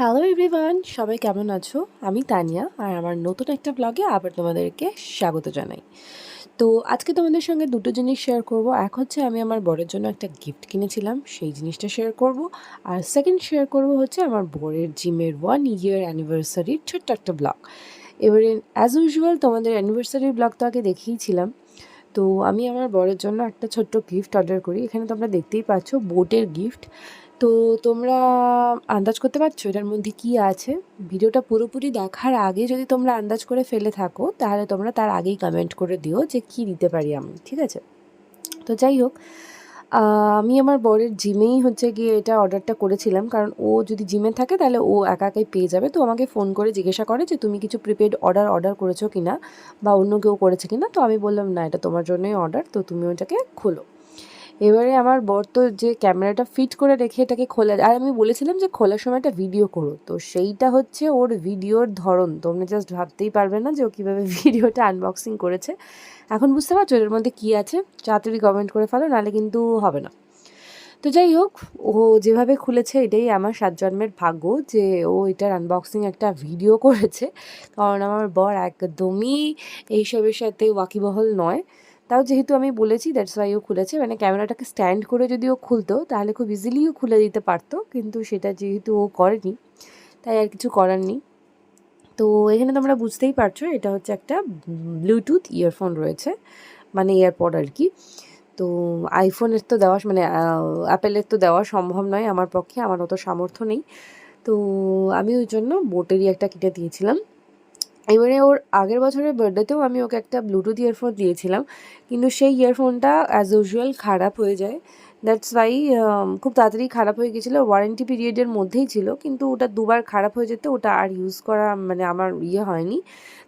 Hello everyone সবাই কেমন আছো? আমি তানিয়া, আর আমার নতুন একটা ব্লগে আবার তোমাদেরকে স্বাগত জানাই। তো আজকে তোমাদের সঙ্গে দুটো জিনিস শেয়ার করব। এক হচ্ছে, আমি আমার বরের জন্য একটা গিফট কিনেছিলাম, সেই জিনিসটা শেয়ার করব। আর সেকেন্ড শেয়ার করব হচ্ছে, আমার বরের জিমের ওয়ান ইয়ার অ্যানিভার্সারির ছোট্ট একটা ব্লগ এবারে অ্যাজ ইউজুয়াল তোমাদের অ্যানিভার্সারির ব্লগ তো আগে দেখিয়েছিলাম তো আমি আমার বরের জন্য একটা ছোট্ট গিফট অর্ডার করি। এখানে তোমরা দেখতেই পাচ্ছ বোটের গিফট তো তোমরা আন্দাজ করতে পারছ এটার মধ্যে কি আছে? ভিডিওটা পুরোপুরি দেখার আগে যদি তোমরা আন্দাজ করে ফেলে থাকো, তাহলে তোমরা তার আগেই কমেন্ট করে দিও যে কি দিতে পারি আমি, ঠিক আছে? তো যাই হোক আমি আমার বরের জিমেই হচ্ছে গিয়ে এটা অর্ডারটা করেছিলাম, কারণ ও যদি জিমে থাকে তাহলে ও একা একাই পেয়ে যাবে। তো আমাকে ফোন করে জিজ্ঞাসা করে যে তুমি কিছু প্রিপেড অর্ডার অর্ডার করেছ কি না বা অন্য কেউ করেছে কি না তো আমি বললাম, না, এটা তোমার জন্যই অর্ডার তো তুমি ওটাকে খোলো। এবারে আমার বর তো যে ক্যামেরাটা ফিট করে রেখে এটাকে খোলা, আর আমি বলেছিলাম যে খোলার সময় একটা ভিডিও করো। তো সেইটা হচ্ছে ওর ভিডিওর ধরন। তোমরা জাস্ট ভাবতেই পারবে না যে ও কীভাবে ভিডিওটা আনবক্সিং করেছে। এখন বুঝতে পারছ এর মধ্যে কী আছে? তাড়াতাড়ি কমেন্ট করে ফেলো, নাহলে কিন্তু হবে না। তো যাই হোক, ও যেভাবে খুলেছে এটাই আমার সাত জন্মের ভাগ্য যে ও এটার আনবক্সিং একটা ভিডিও করেছে। কারণ আমার বর একদমই এইসবের সাথে ওয়াকিবহল নয়। তাও যেহেতু আমি বলেছি দ্যাটস ওয়াই ও খুলেছে। মানে ক্যামেরাটাকে স্ট্যান্ড করে যদি ও খুলতো, তাহলে খুব ইজিলিও খুলে দিতে পারতো। কিন্তু সেটা যেহেতু ও করেনি, তাই আর কিছু করার নেই। তো এখানে তোমরা বুঝতেই পারছ, এটা হচ্ছে একটা ব্লুটুথ ইয়ারফোন রয়েছে মানে এয়ারপড আর কি। তো আইফোনের তো দেওয়া মানে অ্যাপেলের তো দেওয়া সম্ভব নয় আমার পক্ষে, আমার অত সামর্থ্য নেই। তো আমি ওই জন্য বোটেরই একটা কিনে দিয়েছিলাম। এবারে ওর আগের বছরের বার্থডেতেও আমি ওকে একটা ব্লুটুথ ইয়ারফোন দিয়েছিলাম। কিন্তু সেই ইয়ারফোনটা অ্যাজ ইউজুয়াল খারাপ হয়ে যায়। দ্যাটস ওয়াই খুব তাড়াতাড়ি খারাপ হয়ে গেছিল। ওয়ারেন্টি পিরিয়ডের মধ্যেই ছিল, কিন্তু ওটা দুবার খারাপ হয়ে যেতে ওটা আর ইউজ করা মানে আমার ইয়ে হয়নি।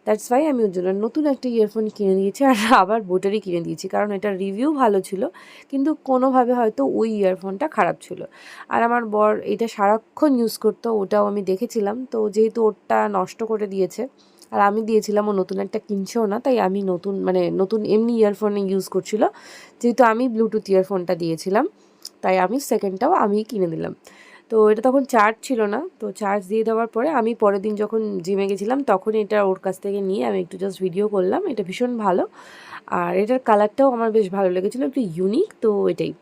দ্যাটস ওয়াই আমি ওর জন্য নতুন একটা ইয়ারফোন কিনে দিয়েছি আর আবার বোটারই কিনে দিয়েছি, কারণ এটার রিভিউ ভালো ছিল, কিন্তু কোনোভাবে হয়তো ওই ইয়ারফোনটা খারাপ ছিল। আর আমার বর এটা সারাক্ষণ ইউজ করতো, ওটাও আমি দেখেছিলাম। তো যেহেতু ওটা নষ্ট করে দিয়েছে, আর আমি দিয়েছিলাম ও নতুন একটা কিনছেও না, তাই আমি নতুন মানে নতুন এমনি ইয়ারফোনে ইউজ করছিল। যেহেতু আমি ব্লুটুথ ইয়ারফোনটা দিয়েছিলাম তাই আমি সেকেন্ডটাও আমি কিনে দিলাম তো এটা তখন চার্জ ছিল না, তো চার্জ দিয়ে দেওয়ার পরে আমি পরের দিন যখন জিমে গেছিলাম তখন এটা ওর কাছ থেকে নিয়ে আমি একটু জাস্ট ভিডিও করলাম। এটা ভীষণ ভালো। আর এটার কালারটাও আমার বেশ ভালো লেগেছিলো, একটু ইউনিক তো এটাই।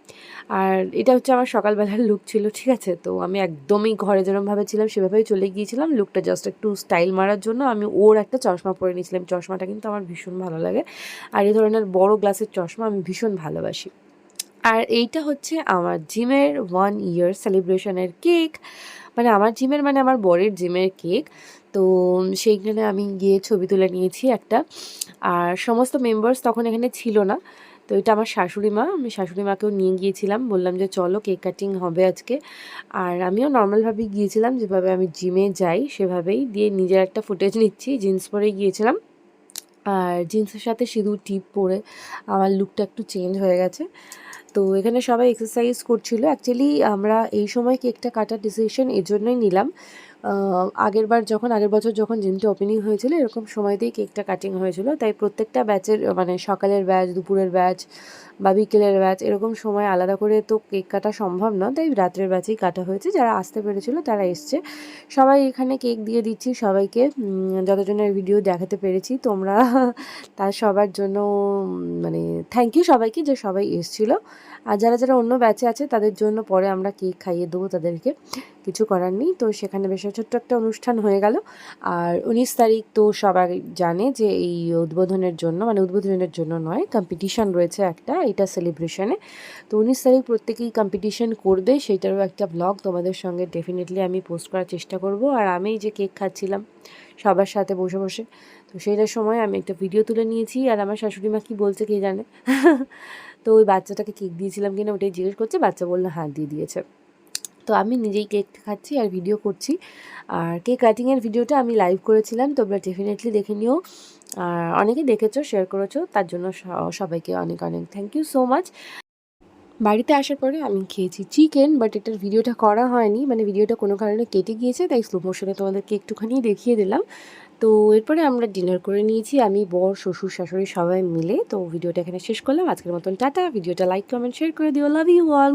আর এটা হচ্ছে আমার সকালবেলার লুক ছিল, ঠিক আছে? তো আমি একদমই ঘরে যেরমভাবে ছিলাম, সেভাবেই চলে গিয়েছিলাম। লুকটা জাস্ট একটু স্টাইল মারার জন্য আমি ওর একটা চশমা পরে নিয়েছিলাম। চশমাটা কিন্তু আমার ভীষণ ভালো লাগে। আর এই ধরনের বড় গ্লাসের চশমা আমি ভীষণ ভালোবাসি। আর এইটা হচ্ছে আমার জিমের ওয়ান ইয়ার সেলিব্রেশনের কেক মানে আমার জিমের মানে আমার বরের জিমের কেক তো সেইখানে আমি গিয়ে ছবি তুলে নিয়েছি একটা। আর সমস্ত মেম্বার্স তখন এখানে ছিল না। তো এটা আমার শাশুড়ি মা। আমি শাশুড়ি মাকেও নিয়ে গিয়েছিলাম। বললাম যে চলো কেক কাটিং হবে আজকে। আর আমিও নর্মালভাবেই গিয়েছিলাম। যেভাবে আমি জিমে যাই, সেভাবেই দিয়ে নিজের একটা ফুটেজ নিচ্ছি। জিন্স পরে গিয়েছিলাম। আর জিন্সের সাথে সিঁদুর, টিপ পরে আমার লুকটা একটু চেঞ্জ হয়ে গেছে। তো এখানে সবাই এক্সারসাইজ করছিল। অ্যাকচুয়ালি আমরা এই সময় কেকটা কাটার ডিসিশন এর জন্যই নিলাম। আগেরবার যখন, আগের বছর যখন জিমটা ওপেনিং হয়েছিল, এরকম সময়তেই কেকটা কাটিং হয়েছিল। তাই প্রত্যেকটা ব্যাচের মানে সকালের ব্যাচ দুপুরের ব্যাচ বা বিকেলের ব্যাচ, এরকম সময় আলাদা করে তো কেক কাটা সম্ভব না তাই রাত্রের ব্যাচেই কাটা হয়েছে। যারা আসতে পেরেছিল তারা এসছে। সবাই এখানে কেক দিয়ে দিচ্ছি সবাইকে। যতজনের ভিডিও দেখাতে পেরেছি, তোমরা তার সবার জন্য মানে থ্যাংক ইউ সবাইকে যে সবাই এসছিলো। আর যারা যারা অন্য ব্যাচে আছে, তাদের জন্য পরে আমরা কেক খাইয়ে দেবো তাদেরকে। কিছু করার নেই। তো সেখানে বেশ ছোট্ট একটা অনুষ্ঠান হয়ে গেল। আর উনিশ তারিখ তো সবাই জানে যে এই উদ্বোধনের জন্য মানে উদ্বোধনের জন্য নয় কম্পিটিশান রয়েছে একটা। এটা সেলিব্রেশনে তো উনিশ তারিখ প্রত্যেকেই কম্পিটিশান করবে, সেইটারও একটা ব্লগ তোমাদের সঙ্গে ডেফিনেটলি আমি পোস্ট করার চেষ্টা করব। আর আমি যে কেক খাচ্ছিলাম সবার সাথে বসে বসে, তো সেইটার সময় আমি একটা ভিডিও তুলে নিয়েছি। আর আমার শাশুড়ি মা কী বলছে কে জানে? তো ওই বাচ্চাটাকে কেক দিয়েছিলাম কিনা ওটাই জিজ্ঞেস করছে, বাচ্চা বলল হাত দিয়ে দিয়েছে। তো আমি নিজেই কেক খাচ্ছি আর ভিডিও করছি। আর কেক কাটিংয়ের ভিডিওটা আমি লাইভ করেছিলাম, তোমরা ডেফিনেটলি দেখে নিও। অনেকে দেখেছ শেয়ার করেছ, তার জন্য সবাইকে অনেক অনেক থ্যাংক ইউ সো মাচ বাড়িতে আসার পরে আমি খেয়েছি চিকেন বাট এটার ভিডিওটা করা হয়নি মানে ভিডিওটা কোনো কারণে কেটে গিয়েছে, তাই স্লো মোশনে তোমাদেরকে একটুখানি দেখিয়ে দিলাম। তো এরপরে আমরা ডিনার করে নিয়েছি, আমি, বর, শ্বশুর, শাশুড়ি সবাই মিলে। তো ভিডিওটা এখানে শেষ করলাম, আজকের মতন টাটা ভিডিওটা লাইক কমেন্ট শেয়ার করে দিও লাভ ইউ অল